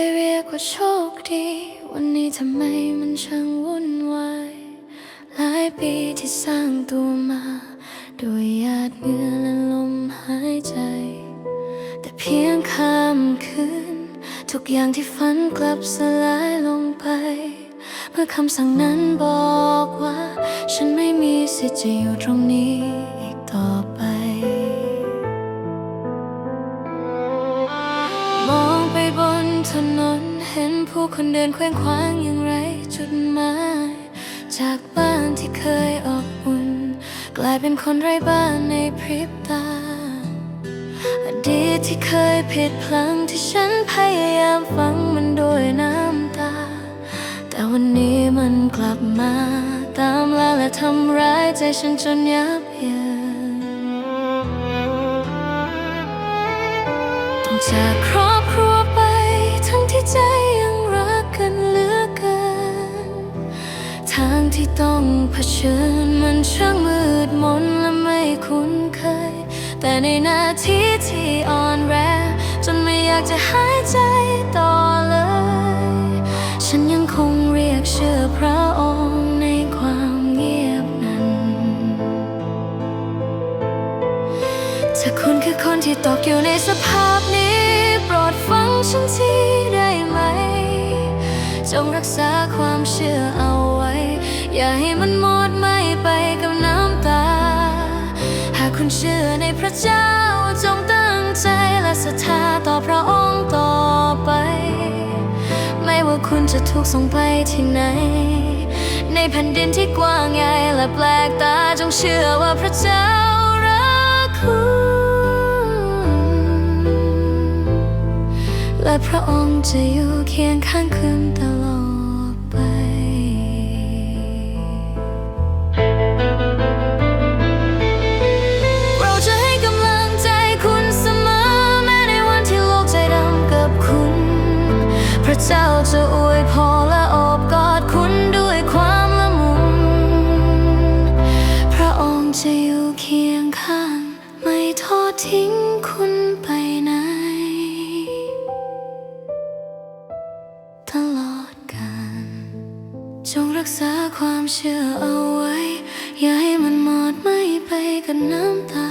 ยเรียกว่าโชคดี วันนี้ทำไมมันช่างวุ่นวาย หลายปีที่สร้างตัวมาโดยหยาดเหงื่อและลมหายใจ แต่เพียงค่ำคืน ทุกอย่างที่ฝันกลับสลายลงไป เมื่อคำสั่งนั้นบอกว่า ฉันไม่มีสิทธิ์จะอยู่ตรงนี้ ถนนเห็นผู้คนเดินเคว้งคว้างอย่างไรจุดหมายจากบ้านที่เคยอบอุ่น กลายเป็นคนไร้บ้านในพริบตา อดีตที่เคยผิดพลั้งที่ฉันพยายามฟังมันโดยน้ำตา แต่วันนี้มันกลับมา ตามล่าและทำร้ายใจฉันจนยับเยินต้องจากครอบ ใจยังรักกันเหลือเกิน ทางที่ต้องเผชิญมันช่างมืดมนและไม่คุ้นเคย แต่ในนาทีที่อ่อนแรงจนไม่อยากจะหายใจต่อเลย ฉันยังคงเรียกชื่อพระองค์ในความเงียบนั้นถ้าคุณคือคนที่ตกอยู่ในสภาพนี้ ดฟังฉันทีได้ไหม จงรักษาความเชื่อเอาไว้ อย่าให้มันหมดไหมไปกับน้ำตา หากคุณเชื่อในพระเจ้าจงตั้งใจและศรัทธาต่อพระองค์ต่อไป ไม่ว่าคุณจะถูกส่งไปที่ไหน ในแผ่นดินที่กว้างใหญ่และแปลกตาจงเชื่อว่าพระเจ้า และพระองค์จะอยู่เคียงข้างคุณตลอดไป เราจะให้กำลังใจคุณเสมอ แม้ในวันที่โลกใจดำกับคุณ พระเจ้าจะอวยพรและโอบกอดคุณด้วยความละมุน พระองค์จะอยู่เคียงข้าง ไม่ทอดทิ้ง เชื่อเอาไว้ อย่าให้มันหมดไหมไปกับน้ำตา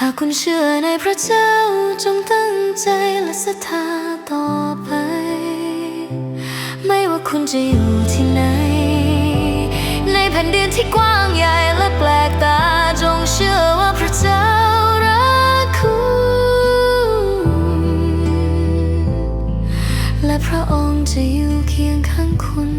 หากคุณเชื่อในพระเจ้าจงตั้งใจและศรัทธาต่อไป ไม่ว่าคุณจะอยู่ที่ไหน ในแผ่นดินที่กว้างใหญ่และแปลกตาจงเชื่อว่าพระเจ้ารักคุณ และพระองค์จะอยู่เคียงข้างคุณ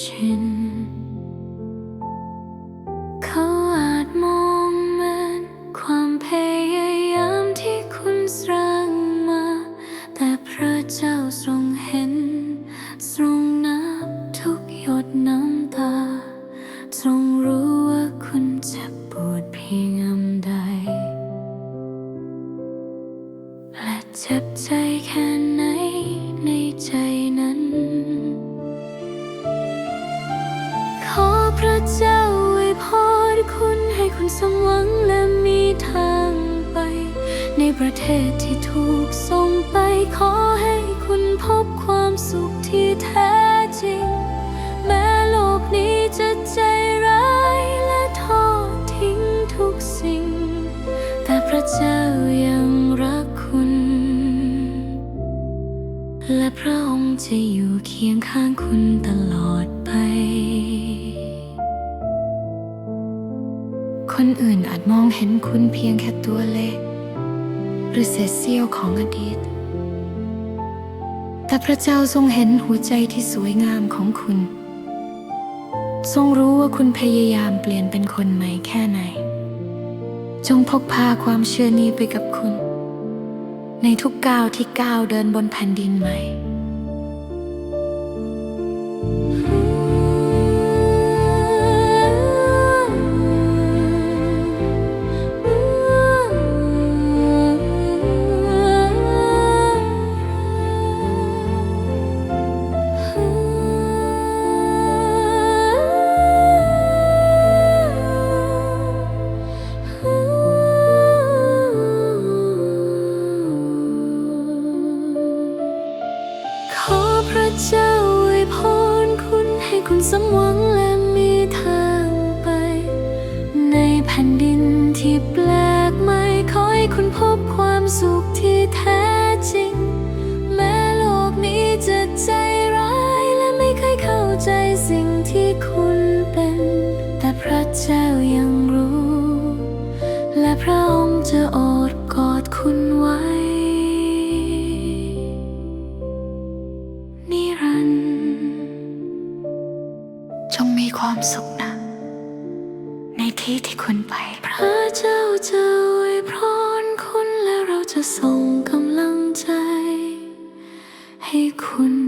เพระเจ้าไว้พรคุณให้คุณสมหวังและมีทางไป ในประเทศที่ถูกส่งไปขอให้คุณพบความสุขที่แท้จริง แม้โลกนี้จะใจร้ายและทอดทิ้งทุกสิ่ง แต่พระเจ้ายังรักคุณ และพระองค์จะอยู่เคียงข้างคุณตลอดไป คนอื่นอาจมองเห็นคุณเพียงแค่ตัวเล็ก หรือเศษเสี้ยวของอดีต แต่พระเจ้าทรงเห็นหัวใจที่สวยงามของคุณ ทรงรู้ว่าคุณพยายามเปลี่ยนเป็นคนใหม่แค่ไหน จงพกพาความเชื่อนี้ไปกับคุณ ในทุกก้าวที่ก้าวเดินบนแผ่นดินใหม่ เจ้าอวยพรคุณให้คุณสมหวังและมีทางไป ในแผ่นดินที่แปลกใหม่ขอให้คุณพบความสุข ความสุขนะ ในที่ที่คุณไป พระเจ้าจะอวยพรคุณและเราจะส่งกำลังใจ ให้คุณ